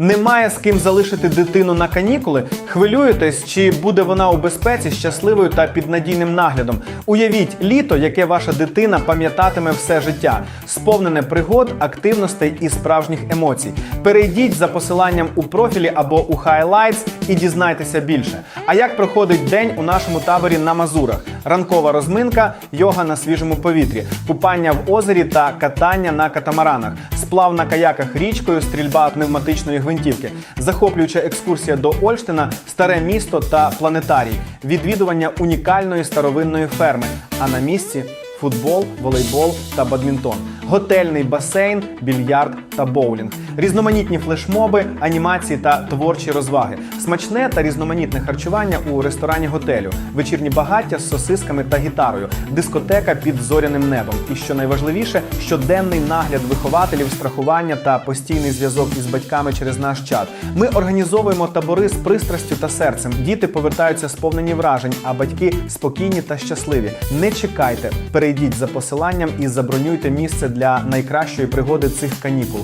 Немає з ким залишити дитину на канікули? Хвилюєтесь, чи буде вона у безпеці, щасливою та під надійним наглядом? Уявіть літо, яке ваша дитина пам'ятатиме все життя, сповнене пригод, активностей і справжніх емоцій. Перейдіть за посиланням у профілі або у Highlights і дізнайтеся більше. А як проходить день у нашому таборі на Мазурах? Ранкова розминка, йога на свіжому повітрі, купання в озері та катання на катамаранах, сплав на каяках річкою, стрільба пневматичної гвинтівки, захоплююча екскурсія до Ольштина, старе місто та планетарій, відвідування унікальної старовинної ферми. А на місці футбол, волейбол та бадмінтон, готельний басейн, більярд та боулінг, різноманітні флешмоби, анімації та творчі розваги, смачне та різноманітне харчування у ресторані готелю, вечірні багаття з сосисками та гітарою, дискотека під зоряним небом. І що найважливіше, щоденний нагляд вихователів, страхування та постійний зв'язок із батьками через наш чат. Ми організовуємо табори з пристрастю та серцем. Діти повертаються сповнені вражень, а батьки спокійні та щасливі. Не чекайте, перейдіть за посиланням і забронюйте місце для найкращої пригоди цих канікул.